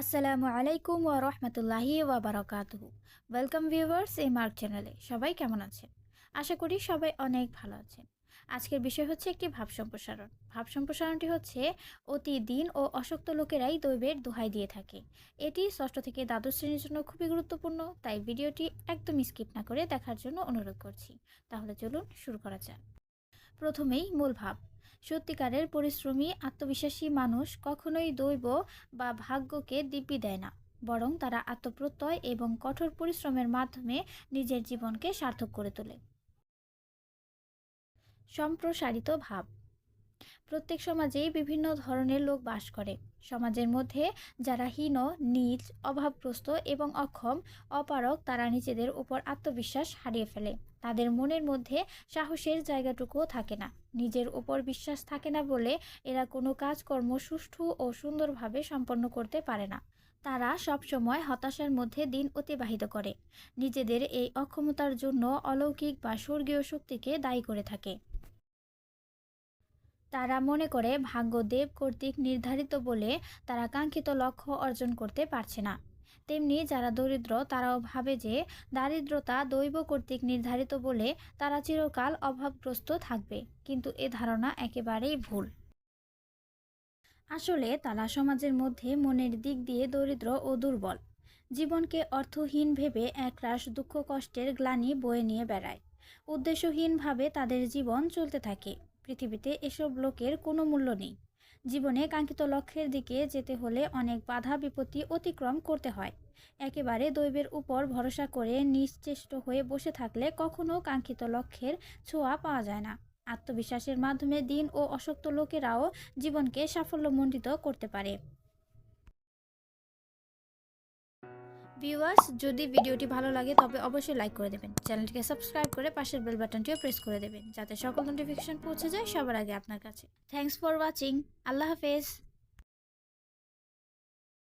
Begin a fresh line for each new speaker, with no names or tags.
আসসালামু আলাইকুম ওয়া রহমতুল্লাহি ওয়া বারাকাতুহু। ওয়েলকাম ভিউয়ার্স এই মার্ক চ্যানেলে সবাই কেমন আছেন? আশা করি সবাই অনেক ভালো আছেন। আজকের বিষয় হচ্ছে একটি ভাব সম্প্রসারণ। ভাব সম্প্রসারণটি হচ্ছে অতি দিন ও অশক্ত লোকেরাই দৈবের দোহাই দিয়ে থাকে। এটি ষষ্ঠ থেকে দ্বাদশ শ্রেণির জন্য খুবই গুরুত্বপূর্ণ, তাই ভিডিওটি একদম স্কিপ না করে দেখার জন্য অনুরোধ করছি। তাহলে চলুন শুরু করা যাক। প্রথমেই মূল ভাব। সত্যিকারের পরিশ্রমী, আত্মবিশ্বাসী মানুষ কখনোই দৈব বা ভাগ্যকে দিব্যি দেয় না। বরং তারা আত্মপ্রত্যয় এবং কঠোর পরিশ্রমের মাধ্যমে নিজের জীবনকে সার্থক করে তোলে। সম্প্রসারিত ভাব। প্রত্যেক সমাজেই বিভিন্ন ধরনের লোক বাস করে। সমাজের মধ্যে যারা হীন, নীচ, অভাবগ্রস্ত এবং অক্ষম অপারক তারা নিজেদের উপর আত্মবিশ্বাস হারিয়ে ফেলে। তাদের মনের মধ্যে সাহসের জায়গাটুকুও থাকে না। নিজের উপর বিশ্বাস থাকে না বলে এরা কোনো কাজকর্ম সুষ্ঠু ও সুন্দরভাবে সম্পন্ন করতে পারে না। তারা সবসময় হতাশার মধ্যে দিন অতিবাহিত করে। নিজেদের এই অক্ষমতার জন্য অলৌকিক বা স্বর্গীয় শক্তিকে দায়ী করে থাকে। তারা মনে করে ভাগ্য দেব কর্তৃক নির্ধারিত বলে তারা কাঙ্ক্ষিত লক্ষ্য অর্জন করতে পারছে না। তেমনি যারা দরিদ্র, তারাও ভাবে যে দারিদ্রতা দৈব কর্তৃক নির্ধারিত বলে তারা চিরকাল অভাবগ্রস্ত থাকবে, কিন্তু এ ধারণা একেবারেই ভুল। আসলে তারা সমাজের মধ্যে মনের দিক দিয়ে দরিদ্র ও দুর্বল। জীবনকে অর্থহীন ভেবে একরাশ দুঃখ কষ্টের গ্লানি বয়ে নিয়ে বেড়ায়। উদ্দেশ্যহীনভাবে তাদের জীবন চলতে থাকে। পৃথিবীতে এসব লোকের কোনো মূল্য নেই। জীবনে কাঙ্ক্ষিত লক্ষ্যের দিকে যেতে হলে অনেক বাধা, বিপত্তি অতিক্রম করতে হয়। একেবারে দৈবের উপর ভরসা করে নিশ্চেষ্ট হয়ে বসে থাকলে কখনো কাঙ্ক্ষিত লক্ষ্যের ছোঁয়া পাওয়া যায় না। আত্মবিশ্বাসের মাধ্যমে দিন ও অশক্ত লোকেরাও জীবনকে সাফল্যমণ্ডিত করতে পারে। ভিউয়ার্স যদি ভিডিওটি ভালো লাগে, তবে অবশ্যই লাইক করে দেবেন। চ্যানেলটিকে সাবস্ক্রাইব করে পাশের বেল বাটনটিও প্রেস করে দেবেন, যাতে সকল নোটিফিকেশন পৌঁছে যায় সবার আগে আপনার কাছে। থ্যাংকস ফর ওয়াচিং আল্লাহ হাফেজ।